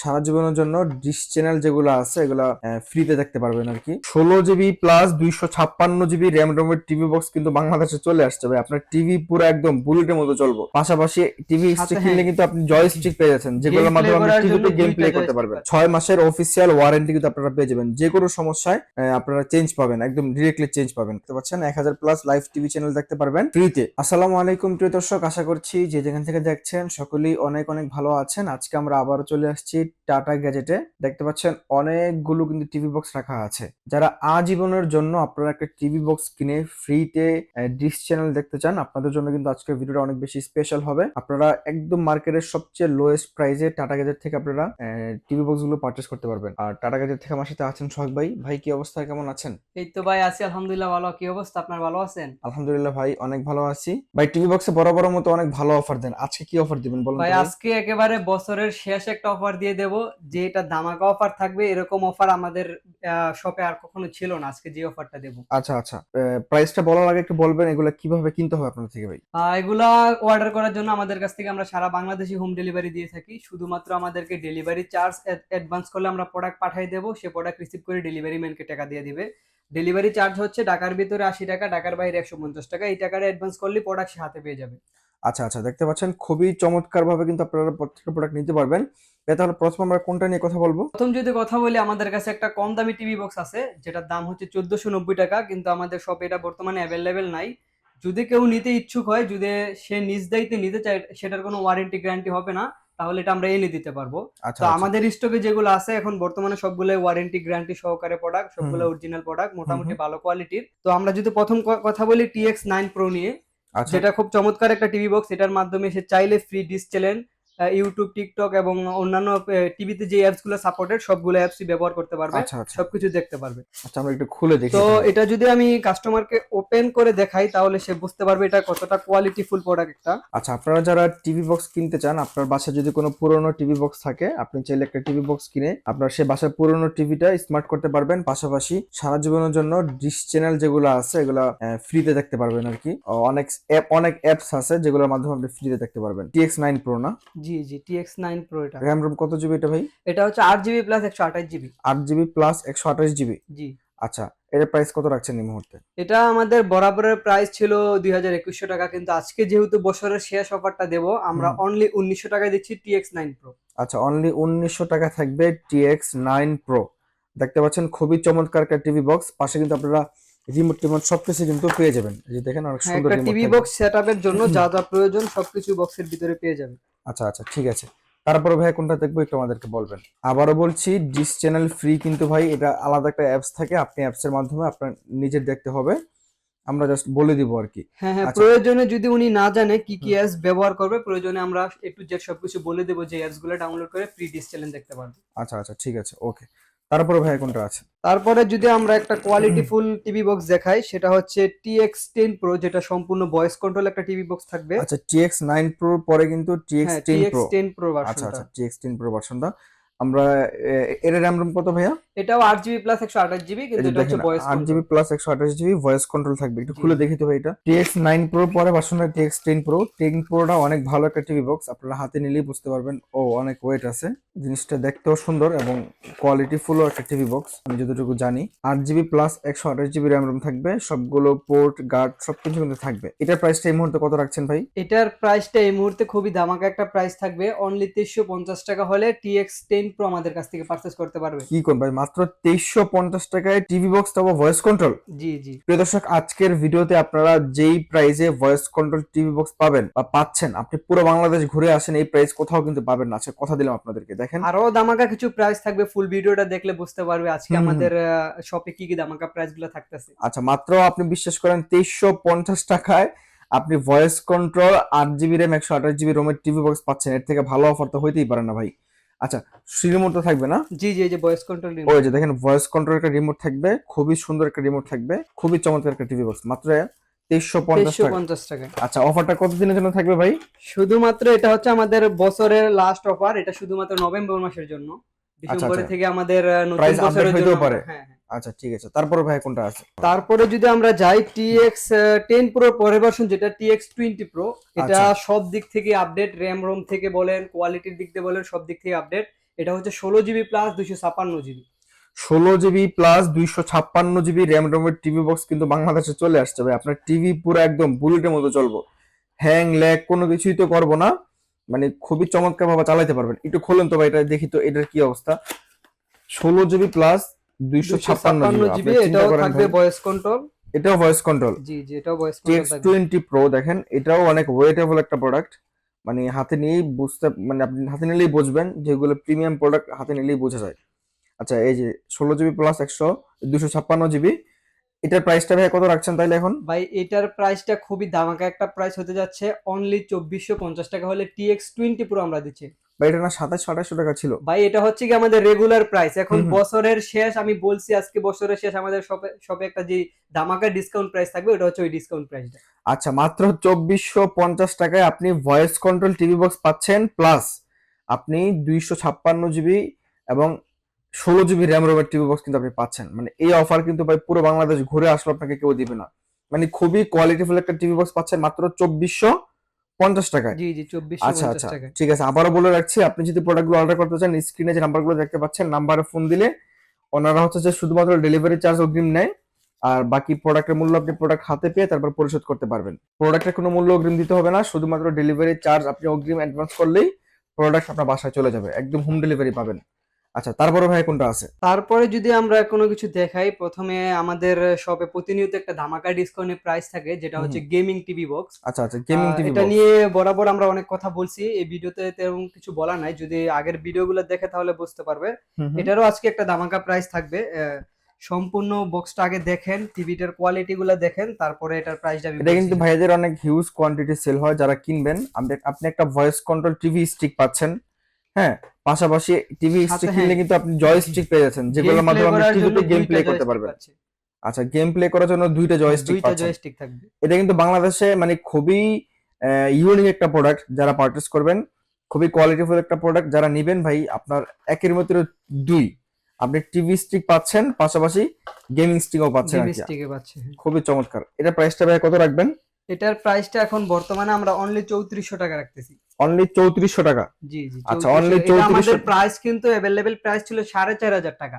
সারা জীবনের জন্য dish channel যেগুলো আছে এগুলো ফ্রিতে দেখতে পারবেন আর কি। ষোলো জিবি প্লাস দুইশো ছাপ্পান্ন জিবি র্যাম রোমের টিভি বক্স কিন্তু বাংলাদেশে চলে আসছে ভাই। আপনার টিভি পুরো একদম বুলেটের মতো চলবো। পাশাপাশি টিভি স্টিক হ্যাঁ। কিনলে কিন্তু আপনি জয় স্টিক পেয়ে যাচ্ছেন যেগুলোর মাধ্যমে আপনি টিভিতে গেম প্লে করতে পারবেন। ছয় মাসের অফিসিয়াল ওয়ারেন্টি কিন্তু আপনারা পেয়ে যাবেন। যে কোনো সমস্যায় আপনারা চেঞ্জ পাবেন একদম ডিরেক্টলি চেঞ্জ পাবেন। দেখতে পাচ্ছেন এক হাজার প্লাস লাইভ টিভি চ্যানেল দেখতে পারবেন ফ্রিতে আসসালামু আলাইকুম প্রিয় দর্শক। আশা করছি যে যেখান থেকে দেখছেন সকলেই অনেক অনেক ভালো আছেন। আজকে আমরা আবারও চলে আসছি টাটা গ্যাজেটে দেখতে পাচ্ছেন অনেকগুলো কিন্তু টিভি বক্স রাখা আছে। যারা আজীবনের জন্য আপনারা একটা টিভি বক্স কিনে ফ্রিতে ডিশ চ্যানেল দেখতে চান আপনাদের জন্য কিন্তু আজকের ভিডিওটা অনেক বেশি স্পেশাল হবে। আপনারা একদম মার্কেটের সবচেয়ে লোয়েস্ট প্রাইসে টাটা গ্যাজেট থেকে আপনারা টিভি বক্সগুলো পারচেস করতে পারবেন। আর টাটা গ্যাজেট থেকে আমার সাথে আছেন সোহাগ ভাই। ভাই কি অবস্থা? কেমন আছেন? এই তো ভাই আছি আলহামদুলিল্লাহ ভালো। কি অবস্থা? আপনার ভালো আছেন? আলহামদুলিল্লাহ ভাই অনেক ভালো আছি। ভাই টিভি বক্সে বড় বড় মতো অনেক ভালো অফার দেন। আজকে কি অফার দিবেন বলুন ভাই? আজকে একেবারে বছরের শেষ একটা অফার দিয়ে দেব যে এটা ধামাকা অফার থাকবে এরকম অফার আমাদের শপে আর কখনো ছিল না আজকে যে অফারটা দেব। আচ্ছা আচ্ছা। প্রাইসটা বলার আগে একটু বলবেন এগুলো কীভাবে কিনতে হবে আপনার থেকে ভাই? এগুলা অর্ডার করার জন্য আমাদের কাছ থেকে আমরা সারা বাংলাদেশে হোম ডেলিভারি দিয়ে থাকি। শুধুমাত্র আমাদেরকে ডেলিভারি চার্জ অ্যাডভান্স করলে আমরা প্রোডাক্ট পাঠিয়ে দেবো সে প্রোডাক্ট রিসিভ করে ডেলিভারি ম্যানকে টাকা দিয়ে দিবে। ডেলিভারি চার্জ হচ্ছে ঢাকার ভিতরে আশি টাকা ঢাকার বাইরে একশো পঞ্চাশ টাকা। এই টাকাটা অ্যাডভান্স করলে প্রোডাক্ট হাতে পেয়ে যাবে। আচ্ছা আচ্ছা। দেখতে পাচ্ছেন খুবই চমৎকার ভাবে কিন্তু আপনারা প্রত্যেকটা প্রোডাক্ট নিতে পারবেন। তাহলে প্রথম আমরা কোনটা নিয়ে কথা বলব? প্রথম যদি কথা বলি আমাদের কাছে একটা কম দামি টিভি বক্স আছে যেটার দাম হচ্ছে চোদ্দশো নব্বই টাকা কিন্তু আমাদের শপে এটা বর্তমানে অ্যাভেলেবেল নাই। যদি কেউ নিতে ইচ্ছুক হয় যদি সে নিজ দায়িত্বে নিতে চায় সেটার কোনো ওয়ারেন্টি গ্যারান্টি হবে না তাহলে এটা আমরা এনে দিতে পারব। আচ্ছা তো আচ্ছা। আমাদের স্টকে যেগুলো আছে এখন বর্তমানে সবগুলো ওয়ারেন্টি গ্যারান্টি সহকারে প্রোডাক্ট সবগুলো অরিজিনাল প্রোডাক্ট মোটামুটি ভালো কোয়ালিটির তো আমরা যদি প্রথম কথা বলি টিএক্স নাইন প্রো নিয়ে আচ্ছা। যেটা খুব চমৎকার একটা টিভি বক্স এটার মাধ্যমে সে চাইলে free dish channel YouTube TikTok এবং অন্যান্য টিভিতে যে অ্যাপসগুলো সাপোর্টেড সবগুলো অ্যাপসই ব্যবহার করতে পারবে। আচ্ছা আচ্ছা। সবকিছু দেখতে পারবে। আচ্ছা আমরা একটু খুলে দেখি তো এটা যদি আমি কাস্টমারকে ওপেন করে দেখাই তাহলে সে বুঝতে পারবে এটা কতটা কোয়ালিটি ফুল প্রোডাক্ট একটা। আচ্ছা আপনারা যারা টিভি বক্স কিনতে চান আপনার বাসায় যদি কোনো পুরনো টিভি বক্স থাকে আপনি চাইলে একটা টিভি বক্স কিনে আপনার সে বাসার পুরনো টিভিটা স্মার্ট করতে পারবেন। পাশাপাশি সারা জীবনের জন্য ডিশ চ্যানেল যেগুলো আছে এগুলো ফ্রিতে দেখতে পারবেন আর কি। অনেক অ্যাপ অনেক অ্যাপস আছে যেগুলোর মাধ্যমে আপনি ফ্রিতে দেখতে পারবেন। টিএক্স নাইন প্রো না? জি জি টিএক্স নাইন প্রো এটা। র্যাম রোম কত জিবি এটা ভাই? এটা হচ্ছে আট জিবি প্লাস একশো আঠাশ জিবি আট জিবি প্লাস একশো আঠাশ জিবি জি। আচ্ছা এর প্রাইস কত রাখছেন এই মুহূর্তে? এটা আমাদের বরাবরের প্রাইস ছিল দুই হাজার একুশশো টাকা কিন্তু আজকে যেহেতু বছরের শেষ অফারটা দেবো আমরা অনলি উনিশশো টাকায় দিচ্ছি টিএক্স নাইন প্রো আচ্ছা অনলি উনিশশো টাকা থাকবে টিএক্স নাইন প্রো দেখতে পাচ্ছেন খুবই চমৎকার একটা টিভি বক্স পাশে কিন্তু আপনারা রিমোট টিমোট সবকিছু কিন্তু পেয়ে যাবেন। এই যে দেখেন অনেক হ্যাঁ, সুন্দর রিমোট টিভি বক্স সেটআপের জন্য যা যা প্রয়োজন সবকিছু বক্সের ভিতরে পেয়ে যাবে আচ্ছা আচ্ছা ঠিক আছে। তারপরে ভাই কোনটা দেখব একটু আমাদেরকে বলবেন। আবারও বলছি ডিস চ্যানেল ফ্রি কিন্তু ভাই এটা আলাদা একটা অ্যাপস থাকে আপনি অ্যাপস এর মাধ্যমে আপনার নিজের দেখতে হবে। আমরা জাস্ট বলে দিব আর কি। হ্যাঁ হ্যাঁ আচ্ছা। প্রয়োজনে যদি উনি না জানে কি কি অ্যাপস ব্যবহার করবে প্রয়োজনে আমরা একটু জেড সবকিছু বলে দেবো যে অ্যাপসগুলো ডাউনলোড করে ফ্রি ডিস চ্যানেল দেখতে পারবে। আচ্ছা আচ্ছা ঠিক আছে ওকে তারপরে ভাই কোনটা আছে? তারপরে যদি আমরা একটা কোয়ালিটি ফুল টিভি বক্স দেখাই সেটা হচ্ছে টিএক্স টেন প্রো যেটা সম্পূর্ণ ভয়েস কন্ট্রোল একটা টিভি বক্স থাকবে। আচ্ছা TX9 নাইন প্রো পরে কিন্তু টিএক্স হ্যাঁ ten Pro pro ten pro আচ্ছা আচ্ছা টিএক্স টেন প্রো ভার্সনটা আমরা এর র্যাম রোম কত ভাইয়া? এটাও আট জিবি প্লাস একশো আঠাশ জিবি এই কিন্তু এটা হচ্ছে ভয়েস আট জিবি প্লাস একশো আঠাশ জিবি ভয়েস কন্ট্রোল থাকবে। একটু খুলে দেখি ভাই এটা। টিএক্স নাইন প্রো পরে ভার্সনটা টিএক্স টেন প্রো টেন প্রোটা অনেক ভালো একটা টিভি বক্স আপনারা হাতে নিলেই বুঝতে পারবেন। ও অনেক ওয়েট আছে। জিনিসটা দেখতেও সুন্দর এবং কোয়ালিটি ফুলও একটা টিভি বক্স আমি যতটুকু জানি। আট জিবি প্লাস একশো আঠাশ জিবি র্যাম রোম থাকবে সবগুলো পোর্ট গার্ড সবকিছু কিন্তু থাকবে। এটার প্রাইসটা এই মুহূর্তে কত রাখছেন ভাই? এটার প্রাইসটা এই মুহূর্তে খুবই ধামাকা একটা প্রাইস থাকবে। অনলি তেইশশো পঞ্চাশ টাকা হলে টিএক্স টেন প্রো আমাদের কাছ থেকে পারচেস করতে পারবে। কি কোন ভাই? মাত্র তেইশশো পঞ্চাশ টাকায় টিভি বক্স তবে ভয়েস কন্ট্রোল জি জি। প্রিয় দর্শক আজকের ভিডিওতে আপনারা যেই প্রাইজে ভয়েস কন্ট্রোল টিভি বক্স পাবেন বা পাচ্ছেন আপনি পুরো বাংলাদেশ ঘুরে আসেন এই প্রাইস কোথাও কিন্তু পাবেন না। আচ্ছা কথা দিলাম আপনাদেরকে দেখেন। আরও দামাকা কিছু প্রাইস থাকবে ফুল ভিডিওটা দেখলে বুঝতে পারবে আজকে। আমাদের শপে কি কি দামাকা প্রাইসগুলো থাকতেছে। আচ্ছা মাত্র আপনি বিশ্বাস করেন তেইশশো পঞ্চাশ টাকায় আপনি ভয়েস কন্ট্রোল আট জিবি র্যাম একশো আঠাশ জিবি রোমের টিভি বক্স পাচ্ছেন। এর থেকে ভালো অফার তো হইতেই পারে না ভাই। আচ্ছা রিমোট তো থাকবে না? জি জি এই যে ভয়েস কন্ট্রোল রিমোট ওই যে দেখেন ভয়েস কন্ট্রোল একটা রিমোট থাকবে খুবই সুন্দর একটা রিমোট থাকবে খুবই চমৎকার একটা টিভি বক্স মাত্র তেইশশো পঞ্চাশ টাকা। আচ্ছা অফারটা কতদিনের জন্য থাকবে ভাই? শুধুমাত্র এটা হচ্ছে আমাদের বছরের লাস্ট অফার এটা শুধুমাত্র নভেম্বর মাসের জন্য। ডিসেম্বরে আচ্ছা। থেকে আমাদের নতুন বছরের জন্য। হ্যাঁ হ্যাঁ। আচ্ছা ঠিক আছে। তারপরে ভাই কোনটা আছে? তারপরে যদি আমরা যাই টিএক্স টেন প্রো পরের ভার্সন যেটা টিএক্স টোয়েন্টি প্রো এটা আচ্ছা। সব দিক থেকে আপডেট র্যাম রোম থেকে বলেন কোয়ালিটির দিক দিয়ে বলেন সব দিক থেকে আপডেট এটা হচ্ছে ষোলো জিবি প্লাস দুইশো ছাপান্ন জিবি ষোলো জিবি প্লাস দুইশো ছাপ্পান্ন জিবি র্যাম রোমের টিভি বক্স কিন্তু বাংলাদেশে চলে আসছে ভাই। আপনার টিভি পুরো একদম বুলেটের মতো চলবো। হ্যাং ল্যাগ কোনো কিছুই তো করব না। মানে খুবই চমৎকার ভাবে চালাতে পারবেন। একটু খোলেন তো ভাই এটা দেখি তো এটার কি অবস্থা। ষোলো জিবি প্লাস দুইশো ছাপ্পান্ন জিবি এটাও থাকবে ভয়েস কন্ট্রোল এটাও ভয়েস কন্ট্রোল জি জি এটাও ভয়েস কন্ট্রোল থাকবে। টোয়েন্টি প্রো দেখেন এটাও অনেক ওয়েটেবল একটা প্রোডাক্ট মানে হাতে নিয়েই বুঝতে মানে আপনি হাতে নিলেই বুঝবেন যেগুলো প্রিমিয়াম প্রোডাক্ট হাতে নিলেই বোঝা যায়। আচ্ছা এই যে ষোলো জিবি প্লাস একশো দুশো ছাপ্পান্ন জিবি এটার প্রাইসটা ভাই কত রাখছেন তাইলে এখন? ভাই এটার প্রাইসটা খুবই দামাকা একটা প্রাইস হতে যাচ্ছে অনলি চব্বিশশো পঞ্চাশ টাকা হলে টিএক্স টোয়েন্টি প্রো আমরা দিচ্ছি। বা এটা না সাতাশ আঠাশশো টাকা ছিল। ভাই এটা হচ্ছে কি আমাদের রেগুলার প্রাইস এখন। বছরের শেষ আমি বলছি আজকে বছরের শেষ আমাদের শপে শপে একটা যে দামাকা ডিসকাউন্ট প্রাইস থাকবে ওটা হচ্ছে ওই ডিসকাউন্ট প্রাইসটা আচ্ছা মাত্র চব্বিশশো পঞ্চাশ টাকায় আপনি ভয়েস কন্ট্রোল টিভি বক্স পাচ্ছেন প্লাস আপনি দুইশো ছাপ্পান্ন জিবি এবং ষোলো জিবি র্যাম রোমের টিভি বক্স কিন্তু আপনি পাচ্ছেন। মানে এই অফার কিন্তু ভাই পুরো বাংলাদেশ ঘুরে আসলে আপনাকে কেউ দিবে না। মানে খুবই কোয়ালিটিফুল একটা টিভি বক্স পাচ্ছেন মাত্র চব্বিশশো পঞ্চাশ টাকায়। জি জি চব্বিশশো আচ্ছা আচ্ছা। টাকা ঠিক আছে আবারও বলে রাখছি আপনি যদি প্রোডাক্টগুলো অর্ডার করতে চান স্ক্রিনে যে নাম্বারগুলো দেখতে পাচ্ছেন নাম্বারে ফোন দিলে ওনারা হচ্ছে যে শুধুমাত্র ডেলিভারি চার্জ অগ্রিম নেয় আর বাকি প্রোডাক্টের মূল্য আপনি প্রোডাক্ট হাতে পেয়ে তারপর পরিশোধ করতে পারবেন। প্রোডাক্টের কোনো মূল্য অগ্রিম দিতে হবে না শুধুমাত্র ডেলিভারি চার্জ আপনি অগ্রিম অ্যাডভান্স করলেই প্রোডাক্ট আপনার বাসায় চলে যাবে একদম হোম ডেলিভারি পাবেন। আচ্ছা তারপরে ভাই কোনটা আছে? তারপরে যদি আমরা কোনো কিছু দেখাই প্রথমে আমাদের শপে প্রতিনিয়ত একটা ধামাকা ডিসকাউন্টের প্রাইস থাকে যেটা হচ্ছে গেমিং টিভি বক্স আচ্ছা আচ্ছা গেমিং টিভি এটা নিয়ে বরাবর আমরা অনেক কথা বলছি। এই ভিডিওতে তেমন কিছু বলা নাই। যদি আগের ভিডিওগুলো দেখে তাহলে বুঝতে পারবে। এটারও আজকে একটা ধামাকা প্রাইস থাকবে। সম্পূর্ণ বক্সটা আগে দেখেন টিভিটার কোয়ালিটি গুলো দেখেন তারপরে এটার প্রাইসটা এটা কিন্তু। ভাইদের অনেক হিউজ কোয়ান্টিটি সেল হয় যারা কিনবেন। আপনি একটা ভয়েস কন্ট্রোল টিভি স্টিক পাচ্ছেন হ্যাঁ? পাশাপাশি টিভি স্টিক হ্যাঁ। কিনলে কিন্তু আপনি জয় স্টিক পেয়ে যাচ্ছেন যেগুলোর মাধ্যমে আপনি টিভিতে গেম প্লে করতে পারবেন। আচ্ছা গেম প্লে করার জন্য দুইটা জয়স্টিক দুইটা জয়স্টিক থাকবে। এটা কিন্তু বাংলাদেশে মানে খুবই ইউনিক একটা প্রোডাক্ট যারা পারচেস করবেন। খুবই কোয়ালিটিফুল একটা প্রোডাক্ট যারা নিবেন ভাই আপনার একের মধ্যে দুই। আপনি টিভি স্টিক পাচ্ছেন পাশাপাশি গেমিং স্টিকও পাচ্ছেন পাচ্ছে খুবই চমৎকার। এটা প্রাইসটা ভাই কত রাখবেন? এটার প্রাইসটা এখন বর্তমানে আমরা অনলি চৌত্রিশশো টাকা রাখতেছি। অনলি চৌত্রিশশো টাকা। জি জি আচ্ছা, 3400 only এটা আমাদের 3400 প্রাইস কিন্তু অ্যাভেলেবেল প্রাইস ছিল সাড়ে চার হাজার টাকা।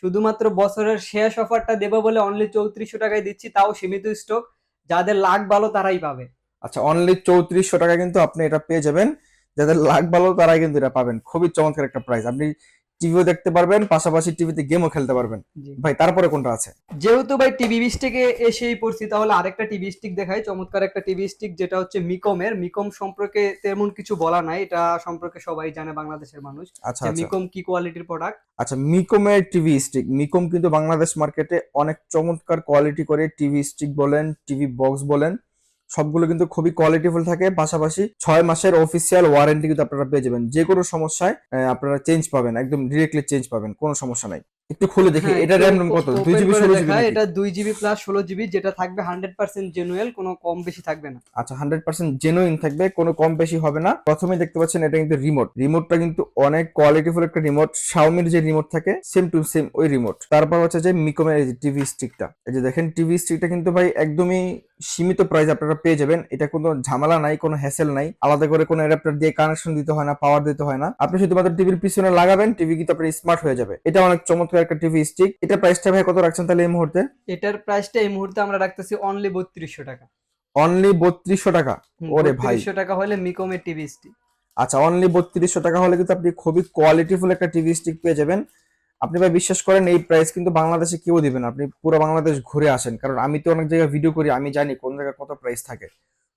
শুধুমাত্র বছরের শেষ অফারটা দেবো বলে অনলি চৌত্রিশশো টাকায় দিচ্ছি তাও সীমিত স্টক যাদের লাখ ভালো তারাই পাবে। আচ্ছা অনলি চৌত্রিশশো টাকা কিন্তু আপনি এটা পেয়ে যাবেন। যাদের লাখ ভালো তারাই কিন্তু এটা পাবেন। খুবই চমৎকার একটা প্রাইস আপনি টিভিও দেখতে পারবেন পাশাপাশি টিভিতে গেমও খেলতে পারবেন। ভাই তারপরে কোনটা আছে? যেহেতু ভাই টিভি স্টিকে এসেই পড়ছি তাহলে আরেকটা টিভি স্টিক দেখাই। চমৎকার একটা টিভি স্টিক যেটা হচ্ছে মিকমের মিকম সম্পর্কে তেমন কিছু বলা নাই এটা সম্পর্কে সবাই জানে বাংলাদেশের মানুষ। আচ্ছা আচ্ছা। মিকম কি কোয়ালিটির প্রোডাক্ট আচ্ছা মিকমের টিভি স্টিক মিকম কিন্তু বাংলাদেশ মার্কেটে অনেক চমৎকার কোয়ালিটি করে টিভি স্টিক বলেন টিভি বক্স বলেন। সবগুলো কিন্তু খুবই কোয়ালিটিফুল থাকে। পাশাপাশি ছয় মাসের অফিসিয়াল ওয়ারেন্টি কিন্তু আপনারা পেয়ে যাবেন। যে কোনো সমস্যায় আপনারা চেঞ্জ পাবেন একদম ডিরেক্টলি চেঞ্জ পাবেন কোনো সমস্যা নাই। একটু খুলে দেখি হ্যাঁ, এটা র্যাম কত? দুই জিবি ষোলো জিবি এটা দুই জিবি প্লাস ষোলো জিবি যেটা থাকবে হান্ড্রেড পার্সেন্ট জেনুয়েল কোনো কম বেশি থাকবে না। আচ্ছা হান্ড্রেড পার্সেন্ট জেনুইন থাকবে কোনো কম বেশি হবে না। প্রথমে দেখতে পাচ্ছেন এটা কিন্তু রিমোট রিমোটটা কিন্তু অনেক কোয়ালিটিফুল একটা রিমোট শাওমির যে রিমোট থাকে সেম টু সেম ওই রিমোট তারপর হচ্ছে যে মিকমের এই যে টিভি স্টিকটা এই যে দেখেন টিভি স্টিকটা কিন্তু ভাই একদমই সীমিত প্রাইস আপনারা পেয়ে যাবেন। এটা কোনো ঝামেলা নাই কোনো হ্যাসেল নাই। আলাদা করে কোনো অ্যাডাপ্টার দিয়ে কানেকশন দিতে হয় না পাওয়ার দিতে হয় না। আপনি শুধুমাত্র টিভির পিছনে লাগাবেন টিভি কিন্তু আপনার স্মার্ট হয়ে যাবে। এটা অনেক চমৎকার একটা টিভি স্টিক এটা প্রাইসটা ভাই কত রাখছেন তাহলে এই মুহূর্তে? এটার প্রাইসটা এই মুহূর্তে আমরা রাখতেছি অনলি বত্রিশশো টাকা। অনলি বত্রিশশো টাকা? ওরে ভাই। টাকা হলে মিকমের টিভি স্টিক আচ্ছা অনলি বত্রিশশো টাকা হলে কিন্তু আপনি খুবই কোয়ালিটিফুল একটা টিভি স্টিক পেয়ে যাবেন। আপনি ভাই বিশ্বাস করেন, এই প্রাইস কিন্তু বাংলাদেশে কেউ দিবেন আপনি পুরো বাংলাদেশ ঘুরে আসেন। কারণ আমি তো অনেক জায়গায় ভিডিও করি, আমি জানি কোন জায়গায় কত প্রাইস থাকে।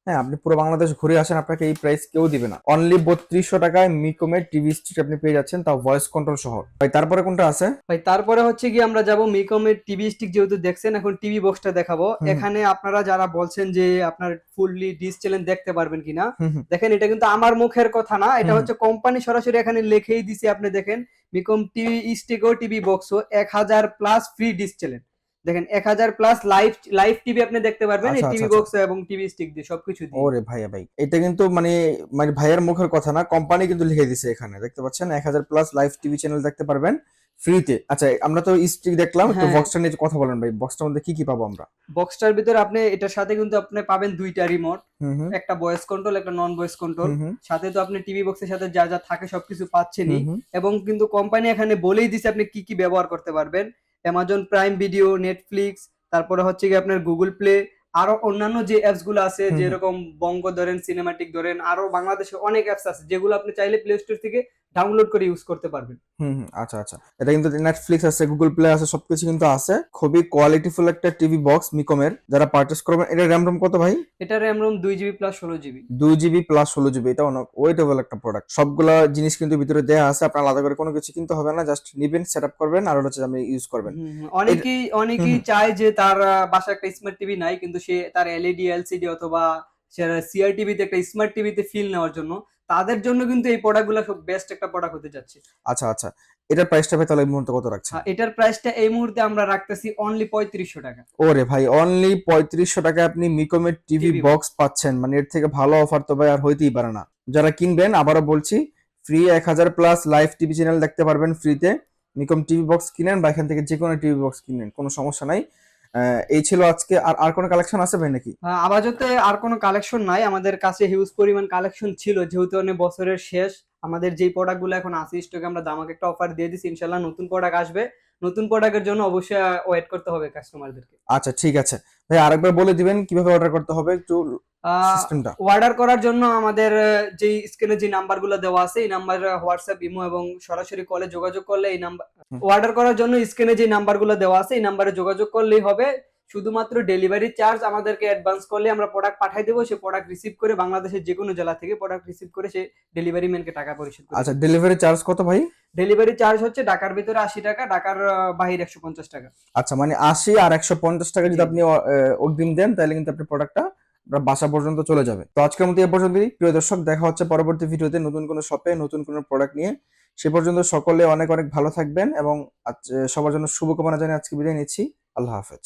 হ্যাঁ আপনি পুরো বাংলাদেশ ঘুরে আসেন আপনাকে এই প্রাইস কেউ দিবে না। অনলি বত্রিশশো টাকায় মিকমের টিভি স্টিক আপনি পেয়ে যাচ্ছেন তাও ভয়েস কন্ট্রোল সহ। ভাই তারপরে কোনটা আছে? ভাই তারপরে হচ্ছে কি আমরা যাব মিকমের টিভি স্টিক যেহেতু দেখছেন এখন টিভি বক্সটা দেখাবো। এখানে আপনারা যারা বলছেন যে আপনার ফুললি ডিস চ্যানেল দেখতে পারবেন কিনা। দেখেন এটা কিন্তু আমার মুখের কথা না এটা হচ্ছে কোম্পানি সরাসরি এখানে লিখেই দিছে আপনি দেখেন। মিকম টিভি স্টিক ও টিভি বক্সও এক হাজার প্লাস ফ্রি ডিস চ্যানেল দেখেন এক হাজার প্লাস লাইভ লাইভ টিভি আপনি দেখতে পারবেন এই আচ্ছা, টিভি আচ্ছা, বক্স এবং টিভি স্টিক দিয়ে সবকিছু দিয়ে। ওরে ভাইয়া ভাই এটা কিন্তু মানে মানে ভাইয়ের মুখের কথা না কোম্পানি কিন্তু লিখে দিছে এখানে দেখতে পাচ্ছেন? এক হাজার প্লাস লাইভ টিভি চ্যানেল দেখতে পারবেন ফ্রিতে আচ্ছা আমরা তো স্টিক দেখলাম একটু হ্যাঁ। বক্সটা নিয়ে কথা বলেন ভাই বক্সটার মধ্যে কি কি পাবো আমরা? বক্সটার ভিতরে আপনি এটার সাথে কিন্তু আপনি পাবেন দুইটা রিমোট একটা ভয়েস কন্ট্রোল একটা নন ভয়েস কন্ট্রোল সাথে তো আপনি টিভি বক্সের সাথে যা যা থাকে সবকিছু পাচ্ছেনই। এবং কিন্তু কোম্পানি এখানে বলেই দিছে আপনি কি কি ব্যবহার করতে পারবেন। অ্যামাজন প্রাইম ভিডিও নেটফ্লিক্স তারপরে হচ্ছে কি আপনার গুগল প্লে আরও অন্যান্য যে অ্যাপসগুলো আছে। যেরকম বঙ্গ ধরেন সিনেমাটিক ধরেন আরও বাংলাদেশে অনেক অ্যাপস আছে যেগুলো আপনি চাইলে প্লে স্টোর থেকে ডাউনলোড করে ইউজ করতে পারবেন। হুম আচ্ছা আচ্ছা। এটা কিন্তু নেটফ্লিক্স আছে গুগল প্লে আছে সবকিছু কিন্তু আছে। খুবই কোয়ালিটিফুল একটা টিভি বক্স মিকমের যারা পারচেস করবেন এটা র্যাম রোম কত ভাই? এটা র্যাম রোম দুই জিবি প্লাস ষোলো জিবি দুই জিবি প্লাস ষোলো জিবি এটা অনেক ওয়েটেবল একটা প্রোডাক্ট সবগুলা জিনিস কিন্তু ভিতরে দেওয়া আছে আপনার আলাদা করে কোনো কিছু কিনতে হবে না জাস্ট নিবেন সেট আপ করবেন আর হচ্ছে আপনি ইউজ করবেন। অনেকেই অনেকেই চায় যে তার বাসায় একটা স্মার্ট টিভি নাই কিন্তু সে তার এলইডি এলসিডি অথবা সিআর টিভিতে একটা স্মার্ট টিভিতে ফিল নেওয়ার জন্য তাদের জন্য কিন্তু এই প্রোডাক্টগুলো খুব বেস্ট একটা প্রোডাক্ট হতে যাচ্ছে। আচ্ছা আচ্ছা। এটার প্রাইসটা ভাই তাহলে এই মুহূর্তে কত রাখছেন? এটার প্রাইসটা এই মুহূর্তে আমরা রাখতেছি অনলি পঁয়ত্রিশশো টাকা। ওরে ভাই অনলি পঁয়ত্রিশশো টাকা আপনি মিকমের টিভি বক্স পাচ্ছেন। মানে এর থেকে ভালো অফার তো ভাই আর হইতেই পারে না। যারা কিনবেন আবারও বলছি ফ্রি এক হাজার প্লাস লাইভ টিভি চ্যানেল দেখতে পারবেন ফ্রিতে মিকম টিভি বক্স কিনেন বা এখান থেকে যে কোনো টিভি বক্স কিনেন কোনো সমস্যা নাই। এই ছিল আজকে। আর আর কোনো কালেকশন আছে ভাই নাকি? আবাজতে আর কোনো কালেকশন নাই। আমাদের কাছে হিউজ পরিমাণ কালেকশন ছিল যেহেতু অনেক বছরের শেষ। আমাদের যেই প্রোডাক্টগুলো এখন আছে স্টকে আমরা দামাকে একটা অফার দিয়ে দিচ্ছি ইনশাল্লাহ নতুন প্রোডাক্ট আসবে। নতুন প্রোডাক্টের জন্য অবশ্যই ওয়েট করতে হবে কাস্টমারদেরকে আচ্ছা ঠিক আছে। ভাই আরেকবার বলে দিবেন কীভাবে অর্ডার করতে হবে? একটু অর্ডার করার জন্য আমাদের যে স্ক্রিনে যে নাম্বারগুলো দেওয়া আছে এই নাম্বার হোয়াটসঅ্যাপ ইমো এবং সরাসরি কলে যোগাযোগ করলে এই নাম্বার অর্ডার করার জন্য স্ক্রিনে যে নাম্বারগুলো দেওয়া আছে এই নাম্বারে যোগাযোগ করলেই হবে। শুধুমাত্র ডেলিভারি চার্জ আমাদেরকে অ্যাডভান্স করলে আমরা প্রোডাক্ট পাঠাই দেবো। সে প্রোডাক্ট রিসিভ করে বাংলাদেশের যে কোনো জেলা থেকে প্রোডাক্ট রিসিভ করে সে ডেলিভারি ম্যানকে টাকা পরিশোধ করে আচ্ছা ডেলিভারি চার্জ কত ভাই? ডেলিভারি চার্জ হচ্ছে ঢাকার ভিতরে আশি টাকা ঢাকার বাহিরে একশো পঞ্চাশ টাকা। আচ্ছা মানে আশি আর একশো পঞ্চাশ টাকা যদি আপনি অগ্রিম দেন তাহলে কিন্তু আপনার প্রোডাক্টটা বাসা পর্যন্ত চলে যাবে। তো আজকের মতো এ পর্যন্তই। প্রিয় দর্শক, দেখা হচ্ছে পরবর্তী ভিডিওতে নতুন কোনো শপে নতুন কোনো প্রোডাক্ট নিয়ে। সে পর্যন্ত সকলে অনেক অনেক ভালো থাকবেন এবং সবার জন্য শুভকামনা জানিয়ে আজকে বিদায় নিচ্ছি। আল্লাহ হাফেজ।